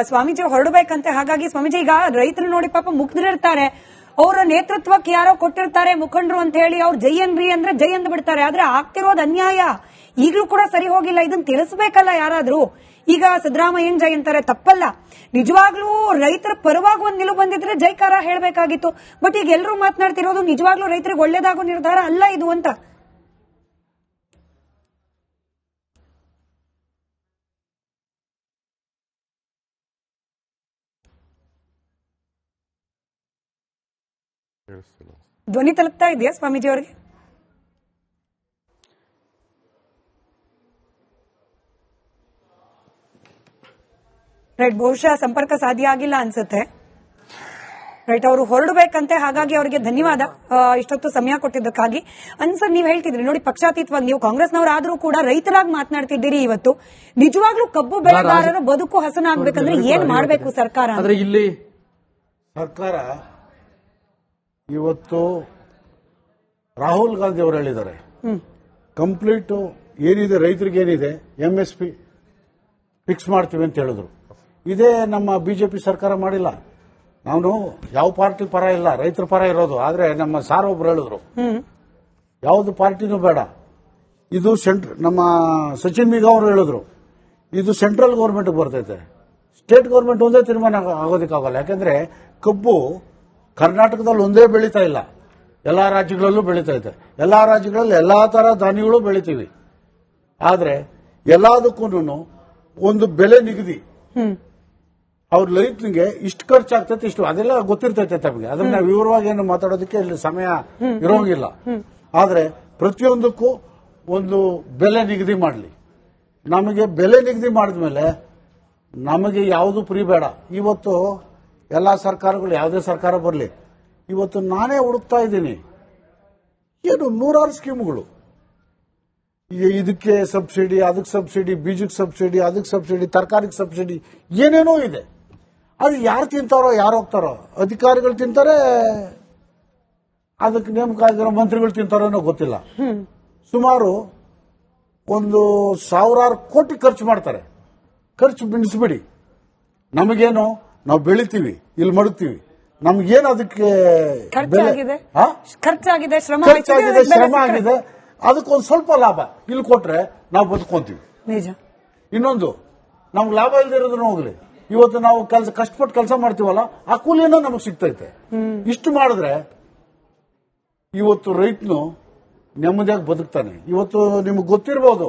ಸ್ವಾಮೀಜಿ ಹೊರಡಬೇಕಂತೆ. ಹಾಗಾಗಿ ಸ್ವಾಮೀಜಿ ಈಗ ರೈತರು ನೋಡಿ ಪಾಪ ಮುಗ್ದಿರ್ತಾರೆ. ಅವರ ನೇತೃತ್ವಕ್ಕೆ ಯಾರೋ ಕೊಟ್ಟಿರ್ತಾರೆ ಮುಖಂಡರು ಅಂತ ಹೇಳಿ ಅವ್ರು ಜೈ ಅನ್ರಿ ಅಂದ್ರೆ ಜೈ ಅಂದ್ ಬಿಡ್ತಾರೆ. ಆದ್ರೆ ಆಗ್ತಿರೋದು ಅನ್ಯಾಯ. ಈಗಲೂ ಕೂಡ ಸರಿ ಹೋಗಿಲ್ಲ. ಇದನ್ನ ತಿಳಿಸ್ಬೇಕಲ್ಲ ಯಾರಾದ್ರೂ. ಈಗ ಸಿದ್ದರಾಮಯ್ಯನ್ ಜೈ ಅಂತಾರೆ ತಪ್ಪಲ್ಲ. ನಿಜವಾಗ್ಲೂ ರೈತರ ಪರವಾಗಿ ಒಂದ್ ನಿಲುವು ಬಂದಿದ್ರೆ ಜೈಕಾರ ಹೇಳಬೇಕಾಗಿತ್ತು. ಬಟ್ ಈಗ ಎಲ್ಲರೂ ಮಾತನಾಡ್ತಿರೋದು ನಿಜವಾಗ್ಲೂ ರೈತರಿಗೆ ಒಳ್ಳೇದಾಗೋ ನಿರ್ಧಾರ ಅಲ್ಲ ಇದು ಅಂತ. ಧ್ವನಿ ತಲುಪ್ತಾ ಇದೆಯಾ ಸ್ವಾಮೀಜಿ ಅವರಿಗೆ? ರೈಟ್ ಬಹುಶಃ ಸಂಪರ್ಕ ಸಾಧ್ಯ ಆಗಿಲ್ಲ ಅನ್ಸುತ್ತೆ. ರೈಟ್ ಅವರು ಹೊರಡಬೇಕಂತೆ ಹಾಗಾಗಿ ಅವರಿಗೆ ಧನ್ಯವಾದ. ಇಷ್ಟೊತ್ತು ಸಮಯ ಕೊಟ್ಟಿದ್ದಕ್ಕಾಗಿ. ಅನ್ಸರ್ ನೀವು ಹೇಳ್ತಿದ್ರಿ ನೋಡಿ ಪಕ್ಷಾತೀತವಾಗಿ ನೀವು ಕಾಂಗ್ರೆಸ್ನವರಾದರೂ ಕೂಡ ರೈತರಾಗಿ ಮಾತನಾಡ್ತಿದ್ದೀರಿ ಇವತ್ತು. ನಿಜವಾಗ್ಲೂ ಕಬ್ಬು ಬೆಳೆಗಾರರ ಬದುಕು ಹಸನಾಗ್ಬೇಕಂದ್ರೆ ಏನ್ ಮಾಡಬೇಕು ಸರ್ಕಾರ? ಇಲ್ಲಿ ಸರ್ಕಾರ ಇವತ್ತು ರಾಹುಲ್ ಗಾಂಧಿ ಅವರು ಹೇಳಿದ್ದಾರೆ. ಕಂಪ್ಲೀಟ್ ಏನಿದೆ, ರೈತರಿಗೆ ಏನಿದೆ ಎಂ ಎಸ್ ಪಿ ಫಿಕ್ಸ್ ಮಾಡ್ತೀವಿ ಅಂತ ಹೇಳಿದ್ರು. ಇದೇ ನಮ್ಮ ಬಿಜೆಪಿ ಸರ್ಕಾರ ಮಾಡಿಲ್ಲ. ನಾನು ಯಾವ ಪಾರ್ಟಿ ಪರ ಇಲ್ಲ, ರೈತರ ಪರ ಇರೋದು, ಆದ್ರೆ ನಮ್ಮ ಸಾರ್ ಒಬ್ರು ಹೇಳಿದ್ರು. ಯಾವುದು ಪಾರ್ಟಿನೂ ಬೇಡ. ಇದು ಸೆಂಟ್ರ್ ನಮ್ಮ ಸಚಿನ್ ಮೀಗ ಅವರು ಹೇಳಿದ್ರು. ಇದು ಸೆಂಟ್ರಲ್ ಗೌರ್ಮೆಂಟ್ ಬರ್ತೈತೆ. ಸ್ಟೇಟ್ ಗೌರ್ಮೆಂಟ್ ಒಂದೇ ತೀರ್ಮಾನ ಆಗ- ಆಗೋದಕ್ಕಾಗಲ್ಲ. ಯಾಕಂದ್ರೆ ಕಬ್ಬು ಕರ್ನಾಟಕದಲ್ಲಿ ಒಂದೇ ಬೆಳೀತಾ ಇಲ್ಲ. ಎಲ್ಲ ರಾಜ್ಯಗಳಲ್ಲೂ ಬೆಳೀತಾ ಇದೆ. ಎಲ್ಲ ರಾಜ್ಯಗಳಲ್ಲಿ ಎಲ್ಲ ತರ ಧಾನ್ಯಗಳು ಬೆಳಿತೀವಿ. ಆದರೆ ಎಲ್ಲದಕ್ಕೂ ಒಂದು ಬೆಲೆ ನಿಗದಿ. ಅವ್ರ ಲೈಫ್ನಿಗೆ ಇಷ್ಟು ಖರ್ಚಾಗ್ತೈತೆ ಇಷ್ಟು ಅದೆಲ್ಲ ಗೊತ್ತಿರ್ತೈತೆ ತಮಗೆ. ಅದನ್ನ ನಾವು ವಿವರವಾಗಿ ಏನು ಮಾತಾಡೋದಕ್ಕೆ ಇಲ್ಲಿ ಸಮಯ ಇರೋಂಗಿಲ್ಲ. ಆದರೆ ಪ್ರತಿಯೊಂದಕ್ಕೂ ಒಂದು ಬೆಲೆ ನಿಗದಿ ಮಾಡಲಿ. ನಮಗೆ ಬೆಲೆ ನಿಗದಿ ಮಾಡಿದ್ಮೇಲೆ ನಮಗೆ ಯಾವುದು ಪ್ರೀ ಬೇಡ. ಇವತ್ತು ಎಲ್ಲ ಸರ್ಕಾರಗಳು ಯಾವುದೇ ಸರ್ಕಾರ ಬರಲಿ. ಇವತ್ತು ನಾನೇ ಹುಡುಕ್ತಾ ಇದ್ದೀನಿ. ಏನು ನೂರಾರು ಸ್ಕೀಮ್ಗಳು. ಈಗ ಇದಕ್ಕೆ ಸಬ್ಸಿಡಿ ಅದಕ್ಕೆ ಸಬ್ಸಿಡಿ ಬೀಜಕ್ಕೆ ಸಬ್ಸಿಡಿ ಅದಕ್ಕೆ ಸಬ್ಸಿಡಿ ತರಕಾರಿಗೆ ಸಬ್ಸಿಡಿ ಏನೇನೋ ಇದೆ. ಅದು ಯಾರು ತಿಂತಾರೋ ಯಾರು ಹೋಗ್ತಾರೋ? ಅಧಿಕಾರಿಗಳು ತಿಂತಾರೆ ಅದಕ್ಕೆ ನೇಮಕ ಆಗಿರೋ ಮಂತ್ರಿಗಳು ತಿಂತಾರೋ ಅನ್ನೋ ಗೊತ್ತಿಲ್ಲ. ಸುಮಾರು ಒಂದು ಸಾವಿರಾರು ಕೋಟಿ ಖರ್ಚು ಮಾಡ್ತಾರೆ. ಖರ್ಚು ಬಿಡಿಸ್ಬಿಡಿ. ನಮಗೇನು? ನಾವು ಬೆಳಿತೀವಿ ಇಲ್ಲಿ ಮಡುತ್ತೀವಿ ನಮ್ಗೇನು ಅದಕ್ಕೆ ಖರ್ಚಾಗಿದೆ? ಖರ್ಚಾಗಿದೆ ಶ್ರಮ ಖರ್ಚಾಗಿದೆ ಶ್ರಮ ಆಗಿದೆ ಅದಕ್ಕೊಂದು ಸ್ವಲ್ಪ ಲಾಭ. ಇಲ್ಲಿ ಕೊಟ್ರೆ ನಾವು ಬದುಕೊಂತೀವಿ. ನಿಜ. ಇನ್ನೊಂದು ನಮ್ಗೆ ಲಾಭ ಇಲ್ಲದೆ ಹೋಗಲಿ ಹೋಗ್ಲಿ. ಇವತ್ತು ನಾವು ಕೆಲಸ ಕಷ್ಟಪಟ್ಟು ಕೆಲಸ ಮಾಡ್ತೀವಲ್ಲ ಆ ಕೂಲಿನೂ ನಮಗೆ ಸಿಗ್ತೈತೆ. ಇಷ್ಟು ಮಾಡಿದ್ರೆ ಇವತ್ತು ರೈತನು ನೆಮ್ಮದಿಯಾಗಿ ಬದುಕ್ತಾನೆ. ಇವತ್ತು ನಿಮ್ಗೆ ಗೊತ್ತಿರ್ಬೋದು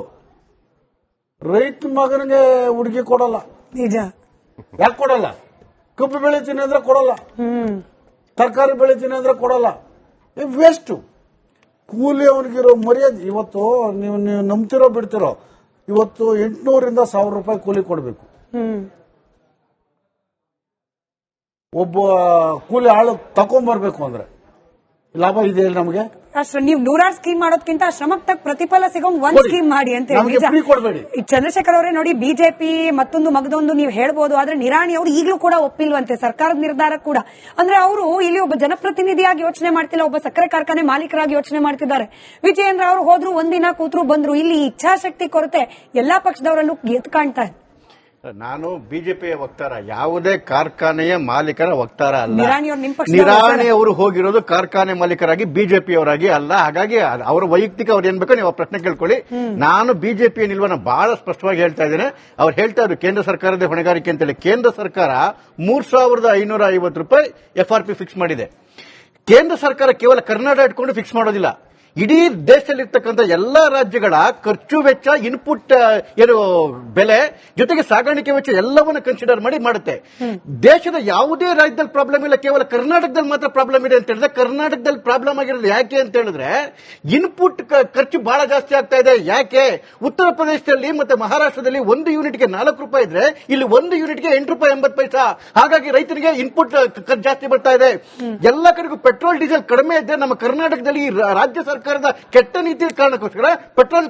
ರೈತ ಮಗನಿಗೆ ಹುಡುಗಿ ಕೊಡಲ್ಲ. ನಿಜ. ಯಾಕೆ ಕೊಡಲ್ಲ? ಕಬ್ಬು ಬೆಳೆ ಅಂದ್ರೆ ಕೊಡಲ್ಲ. ತರಕಾರಿ ಬೆಳೆ ಅಂದ್ರೆ ಕೊಡಲ್ಲ. ವೇಸ್ಟ್ ಕೂಲಿ ಅವನಿಗಿರೋ ಮರ್ಯಾದೆ. ಇವತ್ತು ನೀವು ನೀವು ನಂಬ್ತಿರೋ ಬಿಡ್ತಿರೋ ಇವತ್ತು ಎಂಟುನೂರಿಂದ ಸಾವಿರ ರೂಪಾಯಿ ಕೂಲಿ ಕೊಡಬೇಕು. ಒಬ್ಬ ಕೂಲಿ ಆಳು ತಕೊಂಡ್ಬರ್ಬೇಕು ಅಂದ್ರೆ. ಲಾಭ ಇದೆ ನಮಗೆ? ನೀವು ನೂರಾರು ಸ್ಕೀಮ್ ಮಾಡೋದಕ್ಕಿಂತ ಶ್ರಮಕ್ಕೆ ತಕ್ಕ ಪ್ರತಿಫಲ ಸಿಗೋ ಒಂದ್ ಸ್ಕೀಮ್ ಮಾಡಿ ಅಂತ ಹೇಳಿ. ಈ ಚಂದ್ರಶೇಖರ್ ಅವರೇ ನೋಡಿ ಬಿಜೆಪಿ ಮತ್ತೊಂದು ಮಗದೊಂದು ನೀವು ಹೇಳ್ಬೋದು ಆದ್ರೆ ನಿರಾಣಿ ಅವರು ಈಗಲೂ ಕೂಡ ಒಪ್ಪಿಲ್ವಂತೆ ಸರ್ಕಾರದ ನಿರ್ಧಾರ ಕೂಡ. ಅಂದ್ರೆ ಅವರು ಇಲ್ಲಿ ಒಬ್ಬ ಜನಪ್ರತಿನಿಧಿಯಾಗಿ ಯೋಚನೆ ಮಾಡ್ತಿಲ್ಲ ಒಬ್ಬ ಸಕ್ಕರೆ ಕಾರ್ಖಾನೆ ಮಾಲೀಕರಾಗಿ ಯೋಚನೆ ಮಾಡ್ತಿದ್ದಾರೆ. ವಿಜಯೇಂದ್ರ ಅವರು ಹೋದ್ರು ಒಂದಿನ ಕೂತ್ರು ಬಂದ್ರು. ಇಲ್ಲಿ ಇಚ್ಛಾಶಕ್ತಿ ಕೊರತೆ ಎಲ್ಲಾ ಪಕ್ಷದವರಲ್ಲೂ ಗೆದ್ ಕಾಣ್ತಾ ಇದೆ. ನಾನು ಬಿಜೆಪಿಯ ವಕ್ತಾರ ಯಾವುದೇ ಕಾರ್ಖಾನೆಯ ಮಾಲೀಕರ ವಕ್ತಾರ ಅಲ್ಲ. ನಿರಾಣಿ ಅವ್ರು ಹೋಗಿರೋದು ಕಾರ್ಖಾನೆ ಮಾಲೀಕರಾಗಿ ಬಿಜೆಪಿಯವರಾಗಿ ಅಲ್ಲ. ಹಾಗಾಗಿ ಅವರು ವೈಯಕ್ತಿಕ ಅವ್ರು ಏನ್ ಬೇಕೋ ನೀವು ಆ ಪ್ರಶ್ನೆ ಕೇಳ್ಕೊಳ್ಳಿ. ನಾನು ಬಿಜೆಪಿಯ ನಿಲ್ವನ ಬಹಳ ಸ್ಪಷ್ಟವಾಗಿ ಹೇಳ್ತಾ ಇದ್ದೇನೆ. ಅವ್ರು ಹೇಳ್ತಾ ಇದ್ರು ಕೇಂದ್ರ ಸರ್ಕಾರದ ಹೊಣೆಗಾರಿಕೆ ಅಂತೇಳಿ. ಕೇಂದ್ರ ಸರ್ಕಾರ ಮೂರ್ ಸಾವಿರದ ಐನೂರ ಐವತ್ತು ರೂಪಾಯಿ ಎಫ್ ಆರ್ ಪಿ ಫಿಕ್ಸ್ ಮಾಡಿದೆ. ಕೇಂದ್ರ ಸರ್ಕಾರ ಕೇವಲ ಕರ್ನಾಟಕ ಇಟ್ಕೊಂಡು ಫಿಕ್ಸ್ ಮಾಡೋದಿಲ್ಲ. ಇಡೀ ದೇಶದಲ್ಲಿರ್ತಕ್ಕಂಥ ಎಲ್ಲಾ ರಾಜ್ಯಗಳ ಖರ್ಚು ವೆಚ್ಚ ಇನ್ಪುಟ್ ಏನು ಬೆಲೆ ಜೊತೆಗೆ ಸಾಗಾಣಿಕೆ ವೆಚ್ಚ ಎಲ್ಲವನ್ನ ಕನ್ಸಿಡರ್ ಮಾಡಿ ಮಾಡುತ್ತೆ. ದೇಶದ ಯಾವುದೇ ರಾಜ್ಯದಲ್ಲಿ ಪ್ರಾಬ್ಲಮ್ ಇಲ್ಲ ಕೇವಲ ಕರ್ನಾಟಕದಲ್ಲಿ ಮಾತ್ರ ಪ್ರಾಬ್ಲಮ್ ಇದೆ ಅಂತ ಹೇಳಿದ್ರೆ ಕರ್ನಾಟಕದಲ್ಲಿ ಪ್ರಾಬ್ಲಮ್ ಆಗಿರೋದು ಯಾಕೆ ಅಂತ ಹೇಳಿದ್ರೆ ಇನ್ಪುಟ್ ಖರ್ಚು ಬಹಳ ಜಾಸ್ತಿ ಆಗ್ತಾ ಇದೆ. ಯಾಕೆ? ಉತ್ತರ ಪ್ರದೇಶದಲ್ಲಿ ಮತ್ತೆ ಮಹಾರಾಷ್ಟ್ರದಲ್ಲಿ ಒಂದು ಯೂನಿಟ್ಗೆ ನಾಲ್ಕು ರೂಪಾಯಿ ಇದ್ರೆ ಇಲ್ಲಿ ಒಂದು ಯೂನಿಟ್ಗೆ ಎಂಟು ರೂಪಾಯಿ ಎಂಬತ್ತು ಪೈಸಾ. ಹಾಗಾಗಿ ರೈತರಿಗೆ ಇನ್ಪುಟ್ ಖರ್ಚು ಜಾಸ್ತಿ ಬರ್ತಾ ಇದೆ. ಎಲ್ಲ ಕಡೆಗೂ ಪೆಟ್ರೋಲ್ ಡೀಸೆಲ್ ಕಡಿಮೆ ಇದ್ದರೆ ನಮ್ಮ ಕರ್ನಾಟಕದಲ್ಲಿ ರಾಜ್ಯ ಸರ್ಕಾರ ಸರ್ಕಾರದ ಕೆಟ್ಟ ನೀತಿ ಕಾರಣಕ್ಕೋಸ್ಕರ ಪೆಟ್ರೋಲ್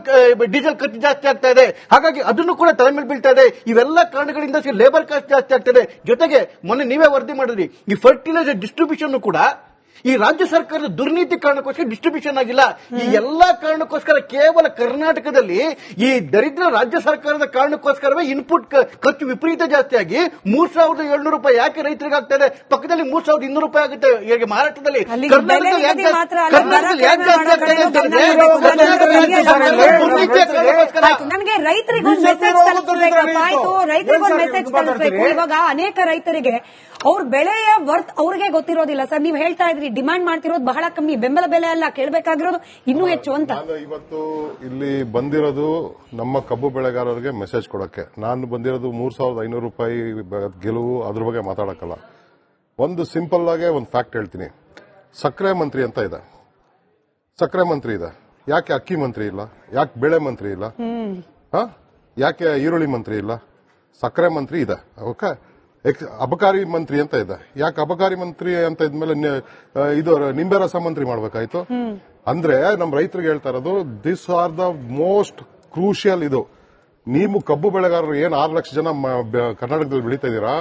ಡೀಸೆಲ್ ಖರ್ಚು ಜಾಸ್ತಿ ಆಗ್ತಾ ಇದೆ. ಹಾಗಾಗಿ ಅದನ್ನು ಕೂಡ ತಲೆ ಮೇಲೆ ಬೀಳ್ತಾ ಇದೆ. ಇವೆಲ್ಲ ಕಾರಣಗಳಿಂದ ಲೇಬರ್ ಕಾಸ್ಟ್ ಜಾಸ್ತಿ ಆಗ್ತಾ ಇದೆ. ಜೊತೆಗೆ ಮೊನ್ನೆ ನೀವೇ ವರದಿ ಮಾಡಿದ್ರಿ. ಈ ಫರ್ಟಿಲೈಸರ್ ಡಿಸ್ಟ್ರಿಬ್ಯೂಷನ್ ಕೂಡ ಈ ರಾಜ್ಯ ಸರ್ಕಾರದ ದುರ್ನೀತಿ ಕಾರಣಕ್ಕೋಸ್ಕರ ಡಿಸ್ಟ್ರಿಬ್ಯೂಷನ್ ಆಗಿಲ್ಲ. ಈ ಎಲ್ಲಾ ಕಾರಣಕ್ಕೋಸ್ಕರ ಕೇವಲ ಕರ್ನಾಟಕದಲ್ಲಿ ಈ ದರಿದ್ರ ರಾಜ್ಯ ಸರ್ಕಾರದ ಕಾರಣಕ್ಕೋಸ್ಕರವೇ ಇನ್ಪುಟ್ ಖರ್ಚು ವಿಪರೀತ ಜಾಸ್ತಿ ಆಗಿ ಮೂರ್ ಸಾವಿರದ ಏಳ್ನೂರು ರೂಪಾಯಿ ಯಾಕೆ ರೈತರಿಗೆ ಆಗ್ತಾ ಇದೆ? ಪಕ್ಕದಲ್ಲಿ ಮೂರ್ ಸಾವಿರದ ಇನ್ನೂರು ರೂಪಾಯಿ ಆಗುತ್ತೆ ಈಗ ಮಹಾರಾಷ್ಟ್ರದಲ್ಲಿ. ನನಗೆ ರೈತರಿಗೆ ಮೆಸೇಜ್ ಅವರು ಆಯ್ತು ರೈತರಿಗೆ ಒಂದು ಮೆಸೇಜ್ ಇವ್ರು ಇವಾಗ ಅನೇಕ ರೈತರಿಗೆ ಅವ್ರ ಬೆಳೆಯ ವರ್ತ್ ಅವ್ರಿಗೆ ಗೊತ್ತಿರೋದಿಲ್ಲ. ಸರ್ ನೀವು ಹೇಳ್ತಾ ಇದ್ರಿ ಡಿಮಾಂಡ್ ಮಾಡ್ತಿರೋದು ಬಹಳ ಕಮ್ಮಿ ಬೆಂಬಲ ಬೆಲೆ ಅಲ್ಲ ಕೇಳಬೇಕಾಗಿರೋದು ಇನ್ನೂ ಹೆಚ್ಚು ಅಂತ. ಇವತ್ತು ಇಲ್ಲಿ ಬಂದಿರೋದು ನಮ್ಮ ಕಬ್ಬು ಬೆಳೆಗಾರರಿಗೆ ಮೆಸೇಜ್ ಕೊಡಕ್ಕೆ. ನಾನು ಬಂದಿರೋದು ಮೂರ್ ಸಾವಿರದ ಐನೂರು ರೂಪಾಯಿ ಗೆಲುವು ಅದ್ರ ಬಗ್ಗೆ ಮಾತಾಡಕ್ಕಲ್ಲ. ಒಂದು ಸಿಂಪಲ್ ಆಗಿ ಒಂದು ಫ್ಯಾಕ್ಟ್ ಹೇಳ್ತೀನಿ. ಸಕ್ಕರೆ ಮಂತ್ರಿ ಅಂತ ಇದೆ. ಸಕ್ಕರೆ ಮಂತ್ರಿ ಇದೆ. ಯಾಕೆ ಅಕ್ಕಿ ಮಂತ್ರಿ ಇಲ್ಲ? ಯಾಕೆ ಬೆಳೆ ಮಂತ್ರಿ ಇಲ್ಲ? ಹ? ಯಾಕೆ ಈರುಳ್ಳಿ ಮಂತ್ರಿ ಇಲ್ಲ? ಸಕ್ಕರೆ ಮಂತ್ರಿ ಇದೆ. ಓಕೆ ಅಬಕಾರಿ ಮಂತ್ರಿ ಅಂತ ಇದೆ ಯಾಕೆ ಅಬಕಾರಿ ಮಂತ್ರಿ ಅಂತ ಇದ್ಮೇಲೆ ಇದು ನಿಂಬೆ ರಸ ಮಂತ್ರಿ ಮಾಡ್ಬೇಕಾಯ್ತು. ಅಂದ್ರೆ ನಮ್ಮ ರೈತರಿಗೆ ಹೇಳ್ತಾ ಇರೋದು this are the most crucial ಇದು. ನೀವು ಕಬ್ಬು ಬೆಳೆಗಾರರು ಏನ್ ಆರು ಲಕ್ಷ ಜನ ಕರ್ನಾಟಕದಲ್ಲಿ ಬೆಳೀತಾ ಇದ್ದೀರಾ?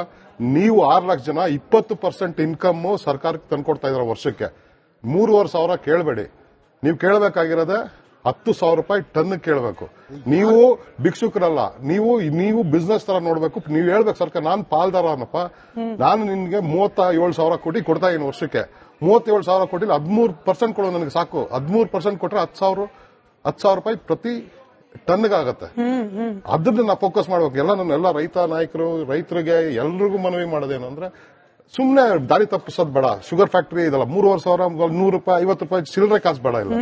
ನೀವು ಆರು ಲಕ್ಷ ಜನ ಇಪ್ಪತ್ತು ಪರ್ಸೆಂಟ್ ಇನ್ಕಮ್ ಸರ್ಕಾರಕ್ಕೆ ತಂದ್ಕೊಡ್ತಾ ಇದಾರೆ ವರ್ಷಕ್ಕೆ. ಮೂರುವರೆ ಸಾವಿರ ಕೇಳಬೇಡಿ. ನೀವು ಕೇಳಬೇಕಾಗಿರೋದೇ ಹತ್ತು ಸಾವಿರ ರೂಪಾಯಿ ಟನ್ ಕೇಳಬೇಕು. ನೀವು ಭಿಕ್ಷುಕರಲ್ಲ ನೀವು ನೀವು ಬಿಸ್ನೆಸ್ ತರ ನೋಡ್ಬೇಕು. ನೀವು ಹೇಳ್ಬೇಕು ಸರ್ಕಾರ ನಾನು ಪಾಲ್ದಾರ ಅನ್ನಪ್ಪ. ನಾನು ನಿನ್ಗೆ ಮೂವತ್ತ ಏಳು ಸಾವಿರ ಕೋಟಿ ಕೊಡ್ತಾ ಇದ್ದೀನಿ ವರ್ಷಕ್ಕೆ. ಮೂವತ್ತೇಳು ಸಾವಿರ ಕೋಟಿ ಹದಿಮೂರ್ ಪರ್ಸೆಂಟ್ ಕೊಡೋ ನನಗೆ ಸಾಕು. ಹದಿಮೂರು ಪರ್ಸೆಂಟ್ ಕೊಟ್ರೆ ಹತ್ತು ಸಾವಿರ ಹತ್ತು ಸಾವಿರ ರೂಪಾಯಿ ಪ್ರತಿ ಟನ್ಗಾಗತ್ತೆ. ಅದನ್ನ ನಾವು ಫೋಕಸ್ ಮಾಡ್ಬೇಕು. ಎಲ್ಲ ನನ್ನ ಎಲ್ಲ ರೈತ ನಾಯಕರು ರೈತರಿಗೆ ಎಲ್ರಿಗೂ ಮನವಿ ಮಾಡೋದೇನು ಅಂದ್ರೆ ಸುಮ್ನೆ ದಾರಿ ತಪ್ಪಿಸೋದ್ ಬೇಡ. ಶುಗರ್ ಫ್ಯಾಕ್ಟರಿ ಇದಲ್ಲ ಮೂರುವರೆ ಸಾವಿರ ನೂರು ರೂಪಾಯಿ ಐವತ್ತು ರೂಪಾಯಿ ಚಿಲ್ಲರೆ ಕಾಸು ಬೇಡ ಇಲ್ಲ.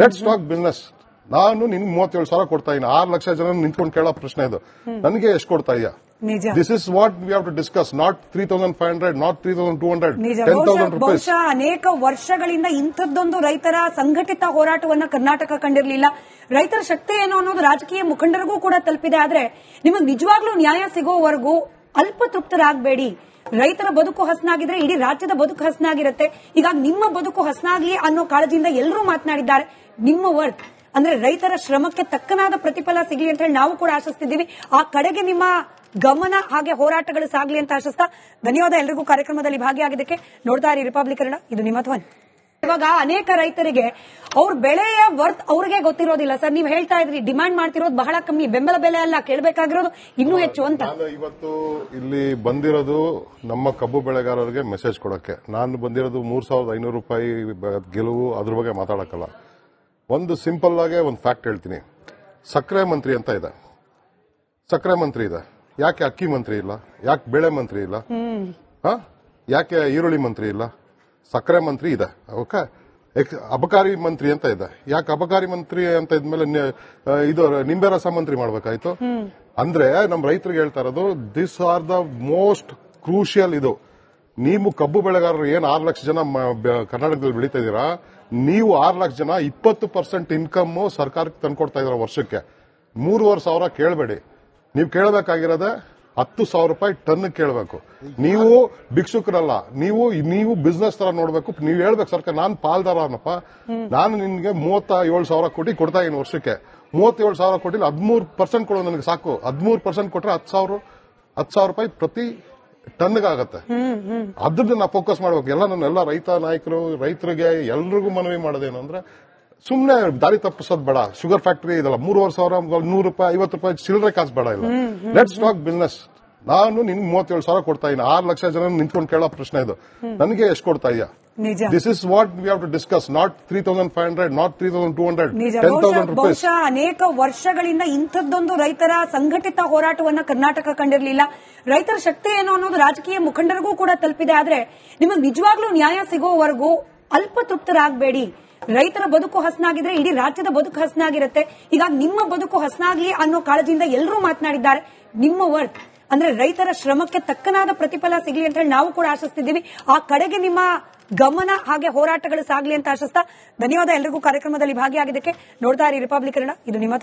ಲೆಟ್ ಸ್ಟಾಕ್ ಬಿಸ್ನೆಸ್ ನಾನು ನಿನ್ ಮೂವತ್ತೇಳು ಸಾವಿರ ಕೊಡ್ತಾ ಇದ್ದೀನಿ. ಆರು ಲಕ್ಷ ಜನ ನಿಂತ್ಕೊಂಡು ಕೇಳೋ ಪ್ರಶ್ನೆ ಇದು. ನನಗೆ ಎಷ್ಟು ಕೊಡ್ತಾ ಇದೆಯಾ? ನಿಜ. This is what we have to discuss not three thousand five hundred not three thousand two hundred ten thousand rupees ಬಹುಶಃ ಅನೇಕ ವರ್ಷಗಳಿಂದ ಇಂಥದ್ದೊಂದು ರೈತರ ಸಂಘಟಿತ ಹೋರಾಟವನ್ನ ಕರ್ನಾಟಕ ಕಂಡಿರಲಿಲ್ಲ. ರೈತರ ಶಕ್ತಿ ಏನು ಅನ್ನೋದು ರಾಜಕೀಯ ಮುಖಂಡರಿಗೂ ಕೂಡ ತಲುಪಿದೆ. ಆದ್ರೆ ನಿಮಗೆ ನಿಜವಾಗ್ಲೂ ನ್ಯಾಯ ಸಿಗೋವರೆಗೂ ಅಲ್ಪ ತೃಪ್ತರಾಗಬೇಡಿ ರೈತರ ಬದುಕು ಹಸನಾಗಿದ್ರೆ ಇಡೀ ರಾಜ್ಯದ ಬದುಕು ಹಸನಾಗಿರುತ್ತೆ. ಈಗ ನಿಮ್ಮ ಬದುಕು ಹಸನಾಗ್ಲಿ ಅನ್ನೋ ಕಾಳಜಿಯಿಂದ ಎಲ್ಲರೂ ಮಾತನಾಡಿದ್ದಾರೆ. ನಿಮ್ಮ ವರ್ಕ್ ಅಂದ್ರೆ ರೈತರ ಶ್ರಮಕ್ಕೆ ತಕ್ಕನಾದ ಪ್ರತಿಫಲ ಸಿಗ್ಲಿ ಅಂತ ಹೇಳಿ ನಾವು ಕೂಡ ಆಶಿಸ್ತಿದ್ದೀವಿ. ಆ ಕಡೆಗೆ ನಿಮ್ಮ ಗಮನ ಹಾಗೆ ಹೋರಾಟಗಳು ಸಾಗ್ಲಿ ಅಂತ ಆಶಿಸ್ತಾ ಧನ್ಯವಾದ ಎಲ್ರಿಗೂ ಕಾರ್ಯಕ್ರಮದಲ್ಲಿ ಭಾಗಿಯಾಗಿದ್ದಕ್ಕೆ. ನೋಡ್ತಾ ಇರಿ ರಿಪಬ್ಲಿಕ್ ಇದು ನಿಮ್ಮ ಧ್ವನಿ. ಇವಾಗ ಅನೇಕ ರೈತರಿಗೆ ಅವ್ರ ಬೆಳೆಯ ವರ್ತ್ ಅವ್ರಿಗೆ ಗೊತ್ತಿರೋದಿಲ್ಲ. ಸರ್ ನೀವು ಹೇಳ್ತಾ ಇದ್ರಿ ಡಿಮಾಂಡ್ ಮಾಡ್ತಿರೋದು ಬಹಳ ಕಮ್ಮಿ ಬೆಂಬಲ ಬೆಲೆ ಅಲ್ಲ ಕೇಳಬೇಕಾಗಿರೋದು ಇನ್ನೂ ಹೆಚ್ಚು ಅಂತ. ಇವತ್ತು ಇಲ್ಲಿ ಬಂದಿರೋದು ನಮ್ಮ ಕಬ್ಬು ಬೆಳೆಗಾರರಿಗೆ ಮೆಸೇಜ್ ಕೊಡಕ್ಕೆ. ನಾನು ಬಂದಿರೋದು ಮೂರ್ ಸಾವಿರದ ಐನೂರು ರೂಪಾಯಿ ಗೆಲುವು ಅದ್ರ ಬಗ್ಗೆ ಮಾತಾಡಕ್ಕಲ್ಲ. ಒಂದು ಸಿಂಪಲ್ ಆಗಿ ಒಂದು ಫ್ಯಾಕ್ಟ್ ಹೇಳ್ತೀನಿ. ಸಕ್ಕರೆ ಮಂತ್ರಿ ಅಂತ ಇದೆ. ಸಕ್ಕರೆ ಮಂತ್ರಿ ಇದೆ. ಯಾಕೆ ಅಕ್ಕಿ ಮಂತ್ರಿ ಇಲ್ಲ? ಯಾಕೆ ಬೆಳೆ ಮಂತ್ರಿ ಇಲ್ಲ? ಹ? ಯಾಕೆ ಈರುಳ್ಳಿ ಮಂತ್ರಿ ಇಲ್ಲ? ಸಕ್ಕರೆ ಮಂತ್ರಿ ಇದೆ. ಓಕೆ ಅಬಕಾರಿ ಮಂತ್ರಿ ಅಂತ ಇದೆ. ಯಾಕೆ ಅಬಕಾರಿ ಮಂತ್ರಿ ಅಂತ ಇದ್ಮೇಲೆ ಇದು ನಿಂಬೆ ರಸ ಮಂತ್ರಿ ಮಾಡ್ಬೇಕಾಯ್ತು? ಅಂದ್ರೆ ನಮ್ಮ ರೈತರಿಗೆ ಹೇಳ್ತಾ ಇರೋದು this are the most crucial ಇದು. ನೀವು ಕಬ್ಬು ಬೆಳೆಗಾರರು ಏನ್ ಆರು ಲಕ್ಷ ಜನ ಕರ್ನಾಟಕದಲ್ಲಿ ಬೆಳೀತಾ ಇದ್ದೀರಾ? ನೀವು ಆರು ಲಕ್ಷ ಜನ ಇಪ್ಪತ್ತು ಪರ್ಸೆಂಟ್ ಇನ್ಕಮ್ ಸರ್ಕಾರಕ್ಕೆ ತಂದ್ಕೊಡ್ತಾ ಇದೀರ ವರ್ಷಕ್ಕೆ. ಮೂರುವರೆ ಸಾವಿರ ಕೇಳಬೇಡಿ. ನೀವು ಕೇಳಬೇಕಾಗಿರೋದೇ ಹತ್ತು ಸಾವಿರ ರೂಪಾಯಿ ಟನ್ ಕೇಳಬೇಕು. ನೀವು ಭಿಕ್ಷುಕರಲ್ಲ, ನೀವು ನೀವು ಬಿಸ್ನೆಸ್ ತರ ನೋಡ್ಬೇಕು. ನೀವು ಹೇಳ್ಬೇಕು, ಸರ್ಕಾರ, ನಾನು ಪಾಲ್ದಾರ ಅನ್ನಪ್ಪ. ನಾನು ನಿನ್ಗೆ ಮೂವತ್ತ ಏಳು ಸಾವಿರ ಕೋಟಿ ಕೊಡ್ತಾ ಇದ್ದೀನಿ ವರ್ಷಕ್ಕೆ. ಮೂವತ್ತೇಳು ಸಾವಿರ ಕೋಟಿ ಹದಿಮೂರು ಪರ್ಸೆಂಟ್ ಕೊಡೋ ನನಗೆ ಸಾಕು. ಹದಿಮೂರು ಪರ್ಸೆಂಟ್ ಕೊಟ್ರೆ ಹತ್ತು ಸಾವಿರ ಹತ್ತು ಸಾವಿರ ರೂಪಾಯಿ ಪ್ರತಿ ಟನ್ಗಾಗತ್ತೆ. ಅದನ್ನ ನಾವು ಫೋಕಸ್ ಮಾಡ್ಬೇಕು. ಎಲ್ಲ ನನ್ನ, ಎಲ್ಲ ರೈತ ನಾಯಕರು, ರೈತರಿಗೆ ಎಲ್ರಿಗೂ ಮನವಿ ಮಾಡೋದೇನು ಅಂದ್ರೆ ಸುಮ್ನೆ ದಾರಿ ತಪ್ಪಿಸೋದ್ ಬೇಡ. ಶುಗರ್ ಫ್ಯಾಕ್ಟರಿ ಇದಲ್ಲ ಮೂರುವರೆ ಸಾವಿರ ನೂರು ರೂಪಾಯಿ ಐವತ್ತು ರೂಪಾಯಿ ಚಿಲ್ಲರೆ ಕಾಸು ಬೇಡ ಇಲ್ಲ. ಲೆಟ್ ಸ್ಟಾಕ್ ಬಿಸ್ನೆಸ್ ನಾನು ನಿನ್ ಮೂವತ್ತೇಳು ಸಾವಿರ ಕೊಡ್ತಾ ಇದ್ದೀನಿ. ಆರು ಲಕ್ಷ ಜನ ನಿಂತ್ಕೊಂಡು ಕೇಳೋ ಪ್ರಶ್ನೆ ಇದು. ನನಗೆ ಎಷ್ಟು ಕೊಡ್ತಾ ಇದೆಯಾ? ನಿಜ. This is what we have to discuss not three thousand five hundred not three thousand two hundred ten thousand rupees ಅನೇಕ ವರ್ಷಗಳಿಂದ ಇಂಥದ್ದೊಂದು ರೈತರ ಸಂಘಟಿತ ಹೋರಾಟವನ್ನ ಕರ್ನಾಟಕ ಕಂಡಿರಲಿಲ್ಲ. ರೈತರ ಶಕ್ತಿ ಏನು ಅನ್ನೋದು ರಾಜಕೀಯ ಮುಖಂಡರಿಗೂ ಕೂಡ ತಲುಪಿದೆ. ಆದ್ರೆ ನಿಮಗೆ ನಿಜವಾಗ್ಲೂ ನ್ಯಾಯ ಸಿಗೋವರೆಗೂ ಅಲ್ಪ ತೃಪ್ತರಾಗಬೇಡಿ ರೈತರ ಬದುಕು ಹಸನಾಗಿದ್ರೆ ಇಡೀ ರಾಜ್ಯದ ಬದುಕು ಹಸನಾಗಿರುತ್ತೆ. ಈಗ ನಿಮ್ಮ ಬದುಕು ಹಸನಾಗ್ಲಿ ಅನ್ನೋ ಕಾಳಜಿಯಿಂದ ಎಲ್ಲರೂ ಮಾತನಾಡಿದ್ದಾರೆ. ನಿಮ್ಮ ವರ್ಕ್ ಅಂದ್ರೆ ರೈತರ ಶ್ರಮಕ್ಕೆ ತಕ್ಕನಾದ ಪ್ರತಿಫಲ ಸಿಗ್ಲಿ ಅಂತ ಹೇಳಿ ನಾವು ಕೂಡ ಆಶಿಸ್ತಿದ್ದೀವಿ. ಆ ಕಡೆಗೆ ನಿಮ್ಮ ಗಮನ ಹಾಗೆ ಹೋರಾಟಗಳು ಸಾಗ್ಲಿ ಅಂತ ಆಶಿಸ್ತಾ ಧನ್ಯವಾದ ಎಲ್ರಿಗೂ ಕಾರ್ಯಕ್ರಮದಲ್ಲಿ ಭಾಗಿಯಾಗಿದ್ದಕ್ಕೆ. ನೋಡ್ತಾ ಇರಿ ರಿಪಬ್ಲಿಕ್ ಇದು ನಿಮ್ಮ